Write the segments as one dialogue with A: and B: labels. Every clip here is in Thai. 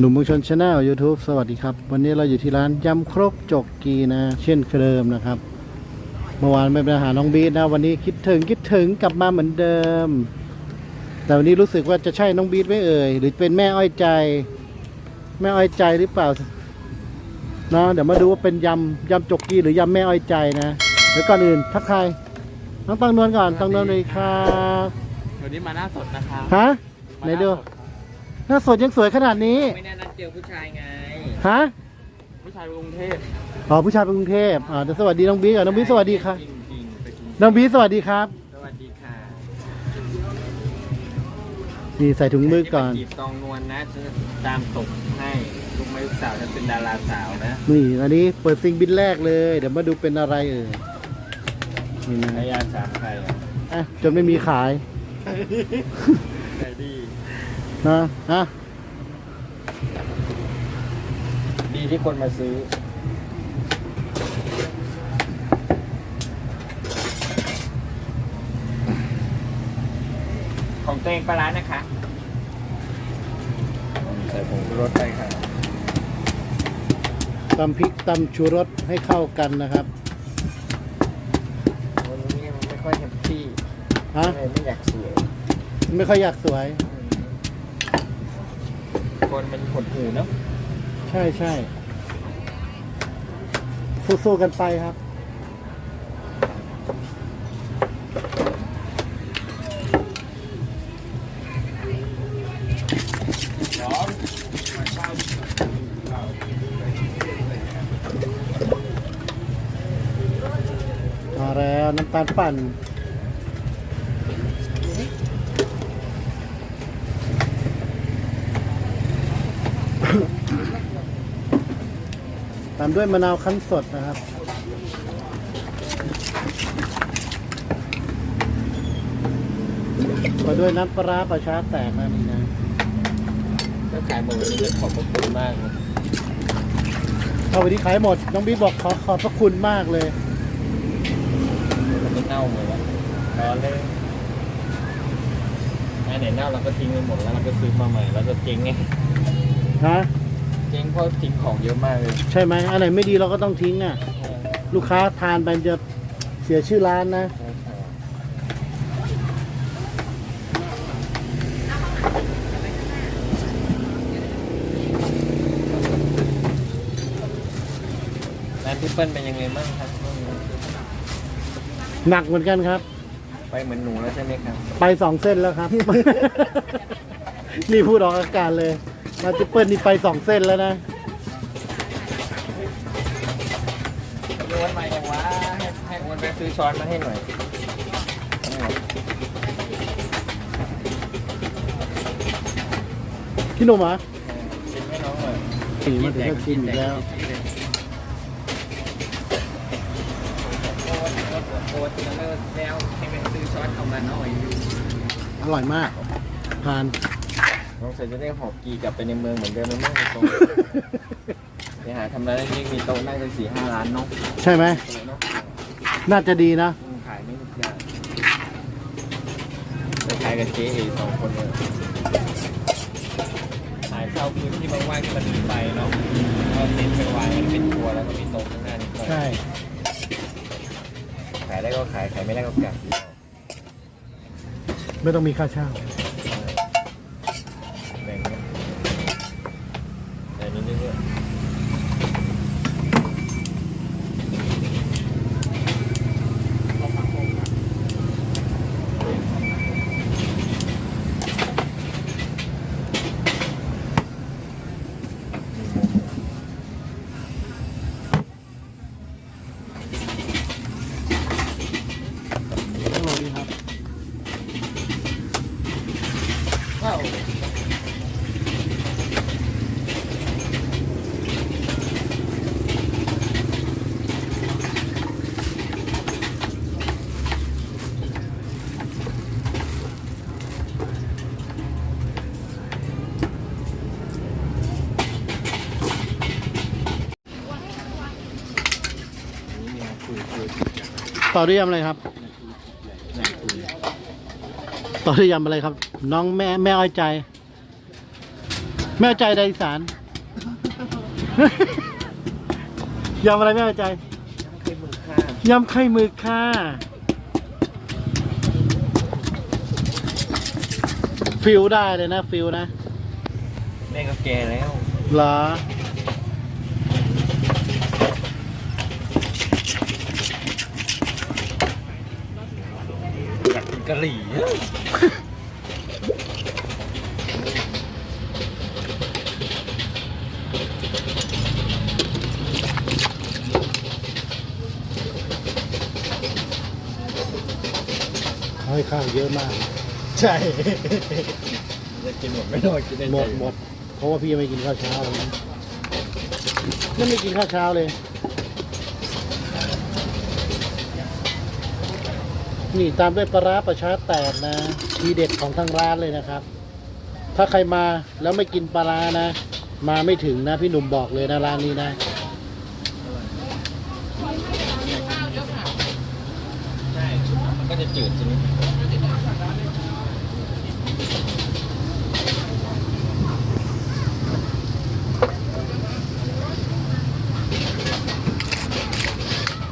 A: หนุ่มเมืองชนชาแนล YouTube สวัสดีครับ วันนี้เราอยู่ที่ร้านยำครกจกกีนะ เช่นเดิมนะครับ เมื่อวานไม่ไปหาน้องบีทนะ วันนี้คิดถึงคิดถึงกลับมาเหมือนเดิม แต่วันนี้รู้สึกว่าจะใช่น้องบีทไม่เอ่ย หรือเป็นแม่อ้อยใจ แม่อ้อยใจหรือเปล่านะเดี๋ยวมาดูว่าเป็นยำยำจกกีหรือยำแม่อ้อยใจนะเดี๋ยวก่อนอื่นทักทายน้องตังนวลก่อนตังนวลเลยครับ
B: วันนี้มาหน้าสดนะครับ
A: ฮะ
B: มา
A: ไหน
B: น้า
A: ดู
B: สด
A: หน้าสดยังสวยขนาดนี้
B: ไม่แน่นัดเจอผู้ชายไง
A: ฮะ
B: ผู้ชายกรุงเทพ
A: อ๋อผู้ชายเป็นกรุงเทพอ่าเดี๋ยวสวัสดีน้องบีก่อนน้องบีสวัสดีครับ
B: จริงๆไปกิน
A: น้องบีสวัสดีครับ
B: สวัสดีค่ะ
A: นี่ใส่ถุงมือก่อน
B: จีบตองนวลนะจะตามตกให้ลูกไม้ลูกสาวจะเป็นดาราสาวนะ
A: นี่อันนี้เปิดซิงบินแรกเลย เดี๋ยวมาดูเป็นอะไรเอ่ยนี่นะ
B: พยาสามใครอะ
A: อะจนไม่มีขาย
B: ใจดี
A: นะฮะ
B: ดีที่คนมาซื้อ ของตัวเองปลาร้านะคะ ใส่ผงชูรสไปค่ะ
A: ตำพริกตำชูรสให้เข้ากันนะครับ
B: วันนี้มันไม่ค่อยแฮปปี้
A: ฮะ
B: เลยไม่อยากสวย
A: ไม่ค่อยอยากสวย
B: ค นมันหดหูเนาะ
A: ใช่ใช่สู้ๆกันไปครับ มาแล้วน้ำตาลปั่นามด้วยมะนาวคั้นสดนะครับก็ด้วยน้ำปลาร้าประชาแตกนะนี่นะ
B: ถ้าขายหมดวันนี้ก็ขอบพระคุณมากนะ
A: เข้าไปที่ขายหมด น้องบีบอกขอขอบพระคุณมากเลย
B: มันจะเน่าหมดแล้วร้อนเลยอันไหนเน่าเราก็ทิ้งไปหมดแล้วเราก็ซื้อมาใหม่แล้วก็เจ๊งไง
A: ฮะ
B: เจ๊งเพราะทิ้งของเยอะมากเลย
A: ใช่ไหมอันไหนไม่ดีเราก็ต้องทิ้งอะ ลูกค้าทานไปจะเสียชื่อร้านนะ
B: ร้านพี่เปิ้ลเป็นยังไงบ้างครับช่วงนี้
A: หนักเหมือนกันครับ
B: ไปเหมือนหนูแล้วใช่ไหมครับ
A: ไปสองเส้นแล้วครับ นี่พูดออกอากาศเลย มาจิปเปิลนี่ไปสองเส้นแล้วนะ
B: โอนมาอย่างวะให้ให้โอนไปซื้อช้อนมาให้หน่อย
A: พี่หนุ่มเหรอ
B: ชิมให้น้องหน่อย
A: นี่มาถึงก็ชิมอีกแล้ว
B: โอนโอนโอนแล้วแล้วให้ไปซื้อช้อนเอามาหน่อยอยู่
A: อร่อยมากทาน
B: น้องใส่จะได้หอบกีกลับไปในเมืองเหมือนเดิมแล้วมั้งตรงไปหาทำร้านนี้มีโต๊ะนั่งกันสี่ห้าร้านเนาะ
A: ใช่ไหม
B: เนาะ
A: น่าจะดีนะ
B: อืมขายไม่ทุกอย่างไปขายกับเจ๊เอสองคนเลยขายเช่าพื้นที่ว่างๆที่มันมีไฟเนาะก็เน้นไปวางมันเป็นครัวแล้วก็มีโต๊ะข้างหน้านี่ก็
A: ใช่
B: ขายได้ก็ขายขายไม่ได้ก็กลับ
A: ไม่ต้องมีค่าเช่า
B: แบ่งกันแต่นิดนึงด้วย
A: อร่อยดีครับ
B: ว้า
A: ต่อด้วยยำอะไรครับ ต่อด้วยยำอะไรครับ น้องแม่แม่อ้อยใจ แม่ใจใดอีสานยำอะไรแม่ใจ
B: เคยมือค่ายำ
A: ไข่หมึกค่ะฟิลได้เลยนะฟิลนะ
B: แม่ก็แก่แล้ว
A: เหรอ
B: อยากกินกะหรี่
A: ให้ข้าวเยอะมาก ใช่
B: จะกินหมดไม่ได้กินได้
A: หมดหมดเพราะว่าพี่ยังไม่กินข้าวเช้าเลยนะยังไม่กินข้าวเช้าเลย นี่ตามด้วยปลาร้าประชาแตกนะ ทีเด็ดของทางร้านเลยนะครับ ถ้าใครมาแล้วไม่กินปลาร้านะ มาไม่ถึงนะพี่หนุ่มบอกเลยนะร้านนี้นะ
B: ใช่มันก็จะจืดจริง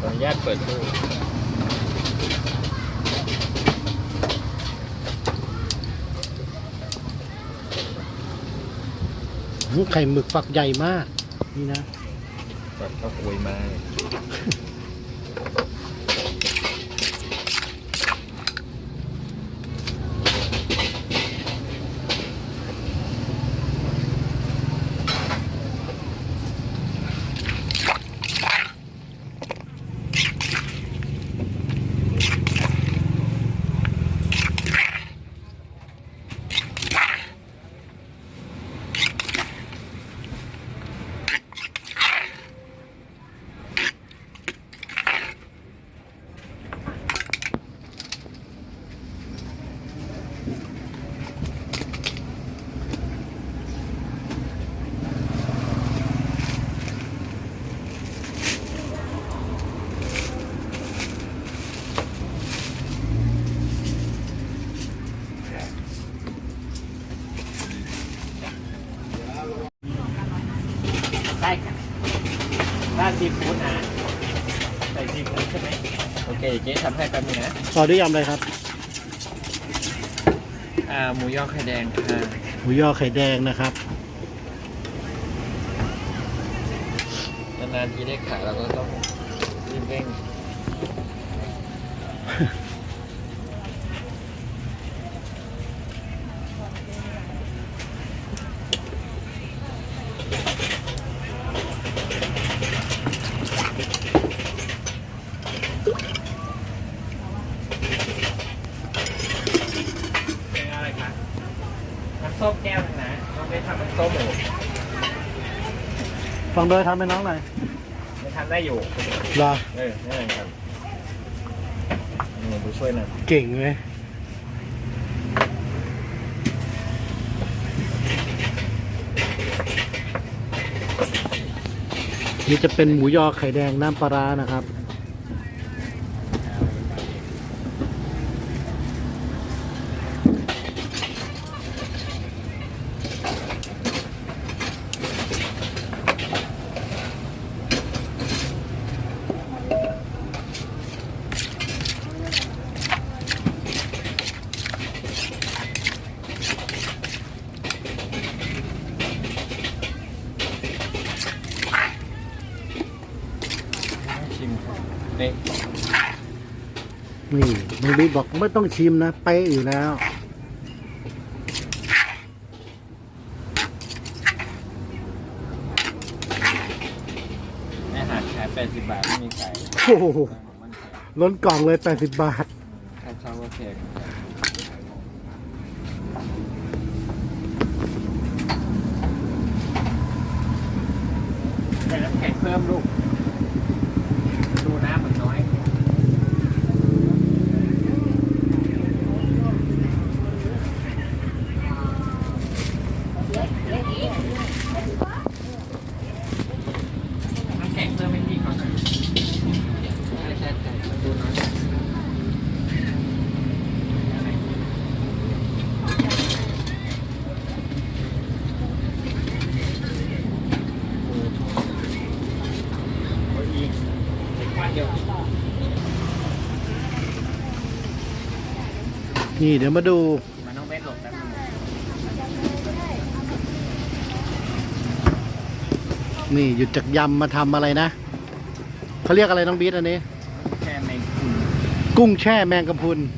B: ขออนุญาตเปิดตู้
A: อื้อ ไข่หมึกฝักใหญ่มาก นี่นะ
B: ฟักเข้าวคุยมาได้ค่ะด้านซีฟู้ดนะใส่ซีฟู้ดใช่ไหมโอ เคเจ๊ทำให้แป๊บนึงนะ
A: ต่อด้วยยำอะไรครับ
B: อ่าหมูยอไข่แดงค่ะ
A: หมูยอไข่แดงนะครับ
B: นานๆทีได้ขายเราก็ต้องรีบเร่ง เป็นอะไรคะน้ำส้มแก้วหนึงนะน้องไปทำน้ำส้มหมู
A: ฟังโดยทำให้น้องหน่อย
B: ไม่ทำได้อยู่
A: เหรอ
B: เออนี่นเองครับหนูผู้ช่วยหน่อย
A: เก่งเลยนี่จะเป็นหมูยอไข่แดงน้ำปลาร้านะครับ
B: ชิมนี่
A: นี่น้องบิ๊กบอกไม่ต้องชิมนะเป๊ะอยู่แล้ว
B: อาหารขาย80บาทไม่มีขาย
A: โอ้โห
B: มันแพง
A: ล้นกล่องเลย 80 บาท
B: ค่าเช่าก็แพงแต่น้ำแข็งเพิ่มลูก ดูน้ำเหมือนน้อย น้ำแข็งเพิ่มให้พี่เขาหน่อยใช่ใช่ใช่ดูน้อย อยู่
A: นี่เดี๋ยวมาดู
B: มันต้องเวทหลบแป๊บนึง
A: นี่หยุดจากยำมาทำอะไรนะเขาเรียกอะไรน้องบีทอันนี้
B: แค่ไม่คุณ
A: กุ้งแช่แมงกะพรุนนี่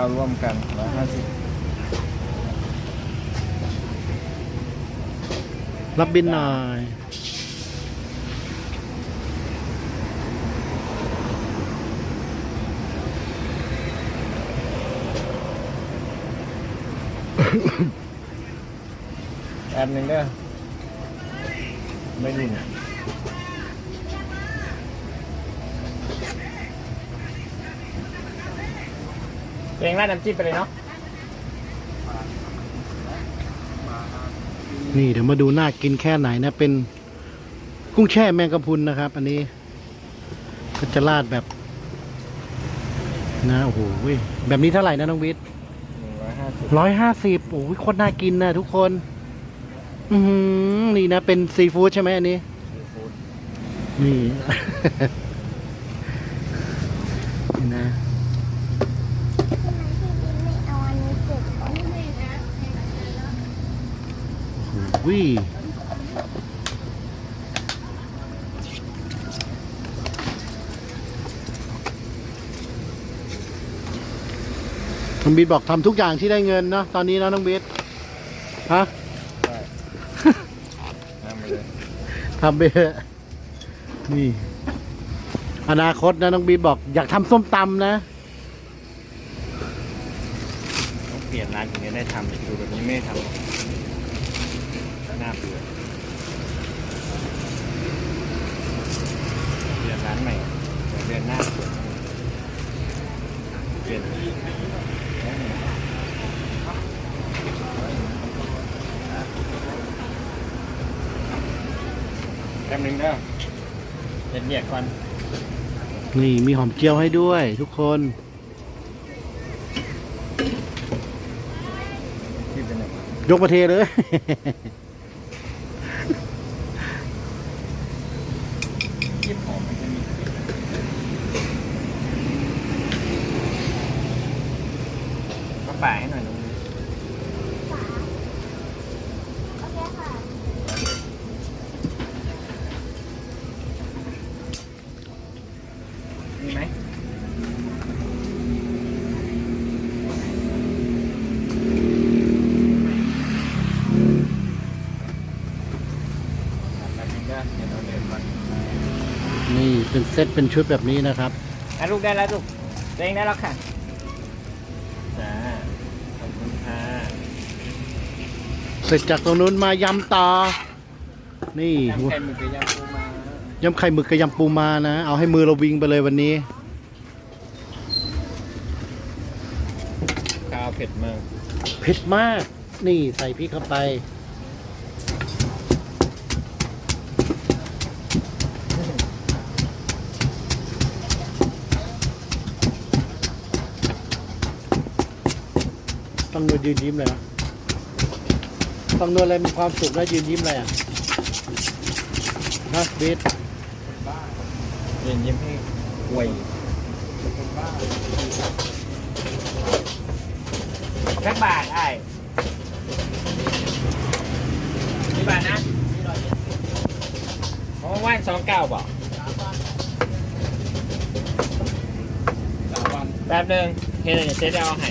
A: า
B: วร่วมกันร้อยห้าสิบ
A: รับบินหน่อย
B: แป๊บนึงเด้อไม่รุน เองราดน้ำจิ้มไปเลยเนาะ
A: นี่เดี๋ยวมาดูน่ากินแค่ไหนนะเป็นกุ้งแช่แมงกะพรุนนะครับ อันนี้ ก็จะราดแบบ นะโอ้โหเว้ยแบบนี้เท่าไหร่นะน้องวิทย์
B: หนึ่งร้อยห้าสิบ
A: ร้อยห้าสิบโอ้ยโคตรน่ากินนะทุกคน อือหือนี่นะเป็นซีฟู้ดใช่ไหมอันนี้
B: ซีฟู้ด
A: นี่นี่ โอ้โหน้องบีทบอกทำทุกอย่างที่ได้เงินเนาะตอนนี้นะน้องบีทฮะ
B: ได้น้ำมาเลย
A: ทำไปเถอะนี่ อนาคตนะน้องบีทบอก อยากทำส้มตำนะ
B: ต้องเปลี่ยนร้านถึงจะได้ทำดูแบบนี้ไม่ได้ทำ หรอกน่าเบื่อเปลี่ยนร้านใหม่เดี๋ยวเดือนหน้าเปลี่ยนแป๊บนึงเด้อเด็ดเบียกก่อน
A: นี่มีหอมเจียวให้ด้วยทุกคน
B: ที่เป็นไหน
A: ยกประเทเลย
B: ยิบหอมมันจะมีก็ป่าให้หน่อยตรงนี้มีไหมแบบนี้ก็เดี๋ยวเราเดินก่อ น
A: นี่เป็นเซตเป็นชุดแบบนี้นะครับ
B: อะลูกได้แล้วลูกตัวเองได้แล้วค่ะจ้าขอบคุณค่ะ
A: เสร็จจากตรงนู้นมายำต่อนี่
B: ยำไข่หมึกกับยำปูมายำ
A: ไข่หมึกกับยำปูมานะ เอาให้มือเราวิงไปเลยวันนี้
B: ข้าวเผ็ดมาก
A: เผ็ดมาก นี่ใส่พริกเข้าไป ต้องนวลยืนยิ้มเลยนะต้องนวลอะไรมีความสุขแล้วยืนยิ้มเลยอะฮะเบส
B: เย็นยิ้มให้อวยสักบาทไอ้กี่บาทนะเพราะว่านสองเก้าบอกแป๊บหนึงเฮ้ยเดี๋ยวเจ๊จะเอาให้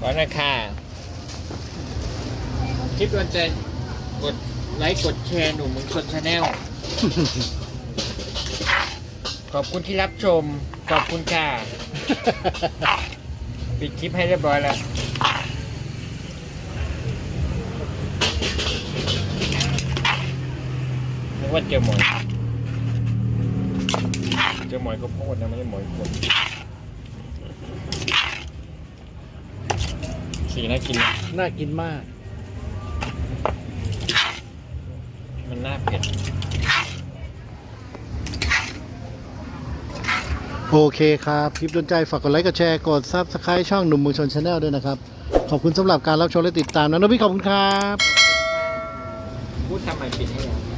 B: ก่อนนะค่ะคลิปวันจะกดไลค์กดแชร์หนุ่มมึงชนชาแนล ขอบคุณที่รับชม ขอบคุณค่ะ ปิดคลิปให้เรียบร้อยแล้ว นึกว่าเจอหมอยเจอหมอยก็โพดนะไม่ใช่หมอยคน สีน่ากินนะ
A: น่ากินมาก
B: มันน่าเผ็ด
A: โอเคครับ คลิปโดนใจฝากกดไลค์ กดแชร์ กดซับสไคร b ์ช่องหนุ่มเมืองชนชาแนลด้วยนะครับ ขอบคุณสำหรับการรับชมและติดตามนะน้องพี่ขอบคุณครับ
B: พูดทำไมปิดให้แล้ว